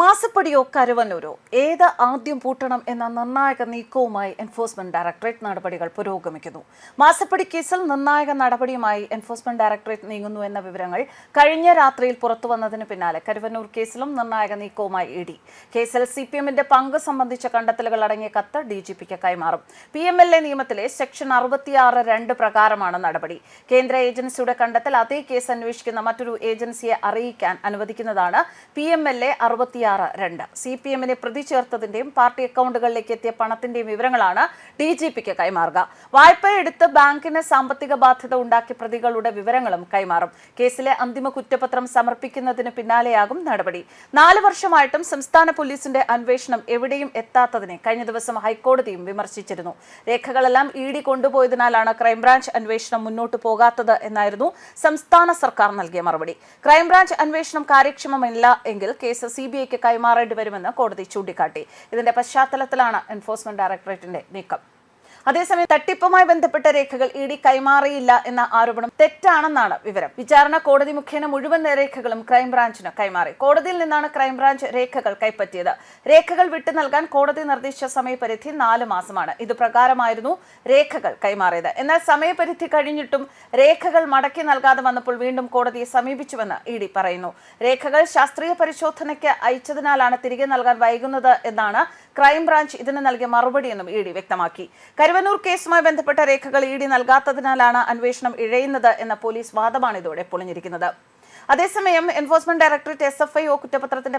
മാസപ്പടിയോ കരുവന്നൂരോ? ഏത് ആദ്യം പൂട്ടണം എന്ന നിർണായക നീക്കവുമായി എൻഫോഴ്സ്മെന്റ് ഡയറക്ടറേറ്റ് നടപടികൾ പുരോഗമിക്കുന്നു. മാസപ്പടി കേസിൽ നിർണായക നടപടിയുമായി എൻഫോഴ്സ്മെന്റ് ഡയറക്ടറേറ്റ് നീങ്ങുന്നു എന്ന വിവരങ്ങൾ കഴിഞ്ഞ രാത്രിയിൽ പുറത്തു വന്നതിന് പിന്നാലെ കരുവന്നൂർ കേസിലും നിർണായക നീക്കവുമായി ഇ ഡി. കേസിൽ സി പി എമ്മിന്റെ പങ്ക് സംബന്ധിച്ച കണ്ടെത്തലുകൾ അടങ്ങിയ കത്ത് ഡി ജി പിക്ക് കൈമാറും. പി എം എൽ എ നിയമത്തിലെ സെക്ഷൻ അറുപത്തിയാറ് രണ്ട് പ്രകാരമാണ് നടപടി. കേന്ദ്ര ഏജൻസിയുടെ കണ്ടെത്തൽ അതേ കേസ് അന്വേഷിക്കുന്ന മറ്റൊരു ഏജൻസിയെ അറിയിക്കാൻ അനുവദിക്കുന്നതാണ് പി എം എൽ എ അറുപത്തിയാറ് രണ്ട്. സി പി എമ്മിനെ പ്രതി ചേർത്തതിന്റെയും പാർട്ടി അക്കൗണ്ടുകളിലേക്ക് എത്തിയ പണത്തിന്റെയും വിവരങ്ങളാണ് ഡി ജി പിക്ക് കൈമാറുക. വായ്പ എടുത്ത് ബാങ്കിന് സാമ്പത്തിക ബാധ്യത ഉണ്ടാക്കിയ പ്രതികളുടെ വിവരങ്ങളും കൈമാറും. കേസിലെ അന്തിമ കുറ്റപത്രം സമർപ്പിക്കുന്നതിന് പിന്നാലെയാകും നടപടി. നാല് വർഷമായിട്ടും സംസ്ഥാന പോലീസിന്റെ അന്വേഷണം എവിടെയും എത്താത്തതിനെ കഴിഞ്ഞ ദിവസം ഹൈക്കോടതിയും വിമർശിച്ചിരുന്നു. രേഖകളെല്ലാം ഇ ഡി കൊണ്ടുപോയതിനാലാണ് ക്രൈംബ്രാഞ്ച് അന്വേഷണം മുന്നോട്ട് പോകാത്തത് എന്നായിരുന്നു സംസ്ഥാന സർക്കാർ നൽകിയ മറുപടി. ക്രൈംബ്രാഞ്ച് അന്വേഷണം കാര്യക്ഷമമല്ല എങ്കിൽ കേസ് സി ബി ഐക്ക് കൈമാറേണ്ടി വരുമെന്ന് കോടതി ചൂണ്ടിക്കാട്ടി. ഇതിന്റെ പശ്ചാത്തലത്തിലാണ് എൻഫോഴ്സ്മെന്റ് ഡയറക്ടറേറ്റിന്റെ നീക്കം. അതേസമയം തട്ടിപ്പുമായി ബന്ധപ്പെട്ട രേഖകൾ ഇ ഡി കൈമാറിയില്ല എന്ന ആരോപണം തെറ്റാണെന്നാണ് വിവരം. വിചാരണ കോടതി മുഖേന മുഴുവൻ രേഖകളും ക്രൈംബ്രാഞ്ചിന് കൈമാറി. കോടതിയിൽ നിന്നാണ് ക്രൈംബ്രാഞ്ച് രേഖകൾ കൈപ്പറ്റിയത്. രേഖകൾ വിട്ടു നൽകാൻ കോടതി നിർദ്ദേശിച്ച സമയപരിധി നാല് മാസമാണ്. ഇത് പ്രകാരമായിരുന്നു രേഖകൾ കൈമാറിയത്. എന്നാൽ സമയപരിധി കഴിഞ്ഞിട്ടും രേഖകൾ മടക്കി നൽകാതെ വന്നപ്പോൾ വീണ്ടും കോടതിയെ സമീപിച്ചുവെന്ന് ഇ ഡി പറയുന്നു. രേഖകൾ ശാസ്ത്രീയ പരിശോധനയ്ക്ക് അയച്ചതിനാലാണ് തിരികെ നൽകാൻ വൈകുന്നത് എന്നാണ് ക്രൈംബ്രാഞ്ച് ഇതിന് നൽകിയ മറുപടിയെന്നും ഇ ഡി വ്യക്തമാക്കി. കരുവന്നൂർ കേസുമായി ബന്ധപ്പെട്ട രേഖകൾ ഇ ഡി നൽകാത്തതിനാലാണ് അന്വേഷണം ഇഴയുന്നത് എന്ന പോലീസ് വാദമാണ് ഇതോടെ പൊളിഞ്ഞിരിക്കുന്നത്. അതേസമയം enforcement directorate S F I O കുറ്റപത്രത്തിന്റെ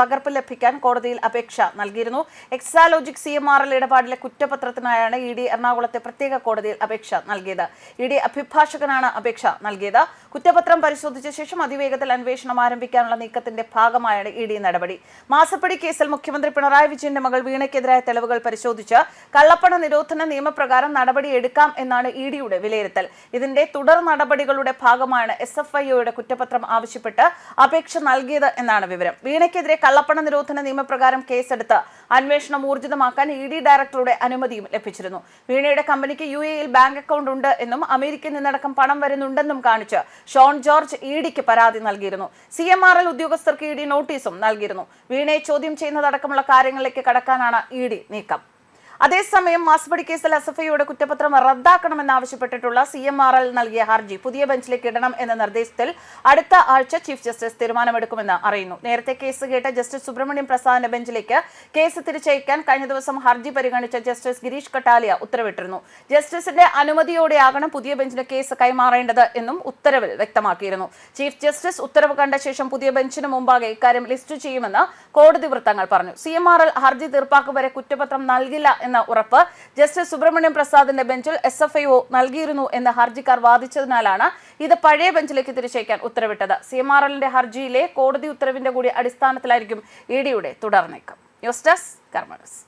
പകർപ്പ് ലഭിക്കാൻ കോടതിയിൽ അപേക്ഷ നൽകിയിരുന്നു. Exalogic C M R L ഇടപാടിലെ കുറ്റപത്രത്തിനായാണ് ഇ ഡി എറണാകുളത്തെ പ്രത്യേക കോടതിയിൽ അപേക്ഷ നൽകിയത്. ഇ ഡി അഭിഭാഷകനാണ് അപേക്ഷ നൽകിയത്. കുറ്റപത്രം പരിശോധിച്ച ശേഷം അതിവേഗത്തിൽ അന്വേഷണം ആരംഭിക്കാനുള്ള നീക്കത്തിന്റെ ഭാഗമായാണ് ഇ ഡി നടപടി. മാസപ്പടി കേസിൽ മുഖ്യമന്ത്രി പിണറായി വിജയന്റെ മകൾ വീണയ്ക്കെതിരായ തെളിവുകൾ പരിശോധിച്ച് കള്ളപ്പണ നിരോധന നിയമപ്രകാരം നടപടി എടുക്കാം എന്നാണ് ഇ ഡിയുടെ വിലയിരുത്തൽ. ഇതിന്റെ തുടർ നടപടികളുടെ ഭാഗമാണ് എസ് എഫ് ഐഒയുടെ കുറ്റപത്രം ആവശ്യപ്പെട്ട് അപേക്ഷ നൽകിയത് എന്നാണ് വിവരം. വീണയ്ക്കെതിരെ കള്ളപ്പണ നിരോധന നിയമപ്രകാരം കേസെടുത്ത് അന്വേഷണം ഊർജിതമാക്കാൻ ഇ ഡി ഡയറക്ടറുടെ അനുമതിയും ലഭിച്ചിരുന്നു. വീണയുടെ കമ്പനിക്ക് യു എയിൽ ബാങ്ക് അക്കൗണ്ട് ഉണ്ട് എന്നും അമേരിക്കയിൽ നിന്നടക്കം പണം വരുന്നുണ്ടെന്നും കാണിച്ച് ഷോൺ ജോർജ് ഇ ഡിക്ക് പരാതി നൽകിയിരുന്നു. സി എം ആർ എൽ ഉദ്യോഗസ്ഥർക്ക് ഇ ഡി നോട്ടീസും നൽകിയിരുന്നു. വീണയെ ചോദ്യം ചെയ്യുന്നതടക്കമുള്ള കാര്യങ്ങളിലേക്ക് കടക്കാനാണ് ഇ ഡി നീക്കം. അതേസമയം മാസ്പടി കേസിൽ ഐയുടെ കുറ്റപത്രം റദ്ദാക്കണമെന്നാവശ്യപ്പെട്ടിട്ടുള്ള സി എം ആർ എൽ നൽകിയ ഹർജി പുതിയ ബെഞ്ചിലേക്ക് ഇടണം എന്ന നിർദ്ദേശത്തിൽ അടുത്ത ആഴ്ച ചീഫ് ജസ്റ്റിസ് തീരുമാനമെടുക്കുമെന്ന് അറിയുന്നു. നേരത്തെ കേസ് കേട്ട ജസ്റ്റിസ് സുബ്രഹ്മണ്യം പ്രസാദിന്റെ ബെഞ്ചിലേക്ക് കേസ് തിരിച്ചയക്കാൻ കഴിഞ്ഞ ദിവസം ഹർജി പരിഗണിച്ച ജസ്റ്റിസ് ഗിരീഷ് കട്ടാലിയ ഉത്തരവിട്ടിരുന്നു. ജസ്റ്റിസിന്റെ അനുമതിയോടെയാകണം പുതിയ ബെഞ്ചിന് കേസ് കൈമാറേണ്ടത് എന്നും ഉത്തരവിൽ വ്യക്തമാക്കിയിരുന്നു. ചീഫ് ജസ്റ്റിസ് ഉത്തരവ് കണ്ട ശേഷം പുതിയ ബെഞ്ചിന് മുമ്പാകെ ഇക്കാര്യം ലിസ്റ്റ് ചെയ്യുമെന്ന് കോടതി വൃത്തങ്ങൾ പറഞ്ഞു. സി എം ആർ എൽ ഹർജി തീർപ്പാക്കും വരെ കുറ്റപത്രം നൽകില്ല എന്ന ഉറപ്പ് ജസ്റ്റിസ് സുബ്രഹ്മണ്യം പ്രസാദിന്റെ ബെഞ്ചിൽ എസ് എഫ് ഐ ഒ നൽകിയിരുന്നു എന്ന് ഹർജിക്കാർ വാദിച്ചതിനാലാണ് ഇത് പഴയ ബെഞ്ചിലേക്ക് തിരിച്ചയക്കാൻ ഉത്തരവിട്ടത്. സി എം ആർ എല്ലിന്റെ ഹർജിയിലെ കോടതി ഉത്തരവിന്റെ കൂടി അടിസ്ഥാനത്തിലായിരിക്കും ഇ ഡിയുടെ തുടർ നീക്കം ന്യൂസ് ഡെസ്ക് കർമ്മ ന്യൂസ്.